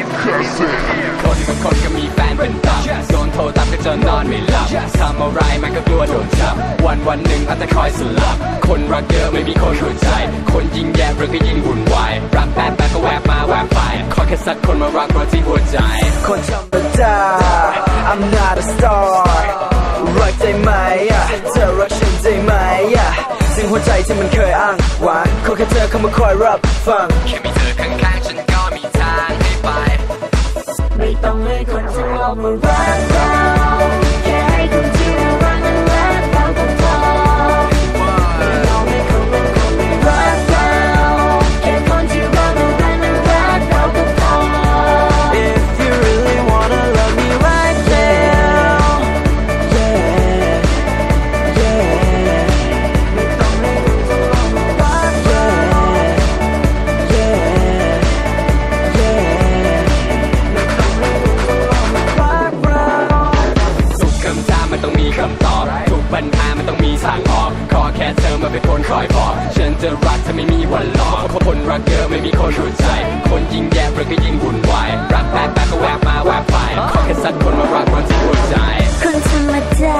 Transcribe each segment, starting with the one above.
ที่บางคนก็มีแฟนเป็นตับโดนโทรตามก็จนนอนไม่หลับทำอะไรมันก็กลัวโดนจับ วันวันหนึ่งเอาแต่คอยสลับ คนรักเยอะไม่มีคนเข้าใจ คนยิ่งแย่เรื่องก็ยิ่งวุ่นวายรักแป๊บแป๊บก็แวบมาแวบไปขอแค่สักคนมารักเราที่หัวใจ คนธรรมดา I'm not a star รักใจไหมอะเธอรักฉันใจไหมอะสิ่งหัวใจที่มันเคยอ้างว้างขอแค่เธอเข้ามาคอยรับฟังแค่มีเธอข้าง คนจ คำตอบ ทุกปัญหามันต้องมีทางออก ขอแค่เธอมาเป็นคนคอยบอก ฉันจะรักเธอไม่มีวันหลอกเพราะคนรักเยอะไม่มีคนรู้ใจ คนยิ่งแย่เรื่องก็ยิ่งวุ่นวาย รักแป๊บแป๊บก็แวบมาแวบไป ขอแค่สักคนมารักเราที่หัวใจ คนธรรมดา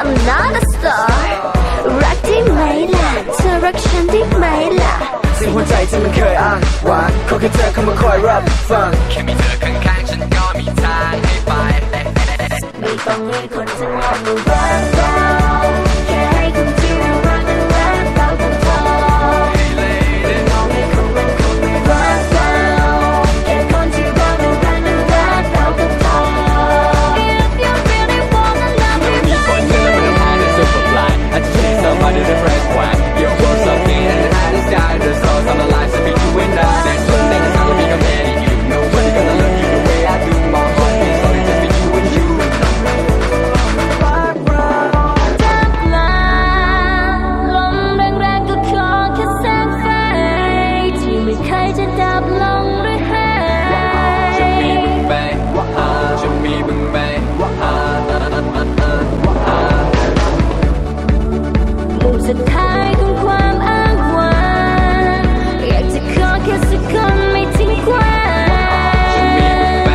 I'm not a star รักได้ไหมล่ะ เธอรักฉันได้ไหมล่ะ สิ่งหัวใจที่มันเคยอ้างว้างขอแค่เธอเข้ามาคอยรับฟัง แค่มีเธอข้างๆฉันก็มีทางให้ไป ไม่ต้ สุดท้ายของความอ้างว้างอยากจะขอแค่สักคนไม่ทิ้งกว้างจะมีมึงไหม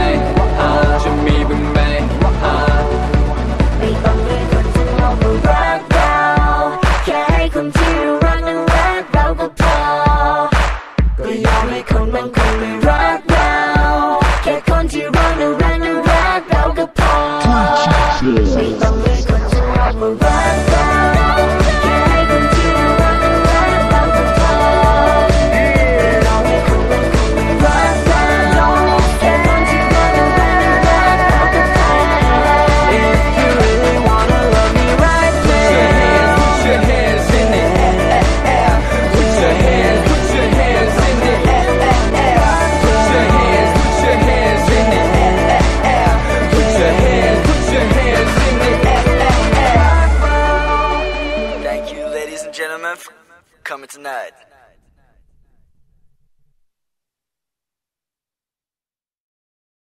อ่าจะมีมึงไหมไม่ต้องให้คนจะลองมารักเราแค่ให้ coming tonight.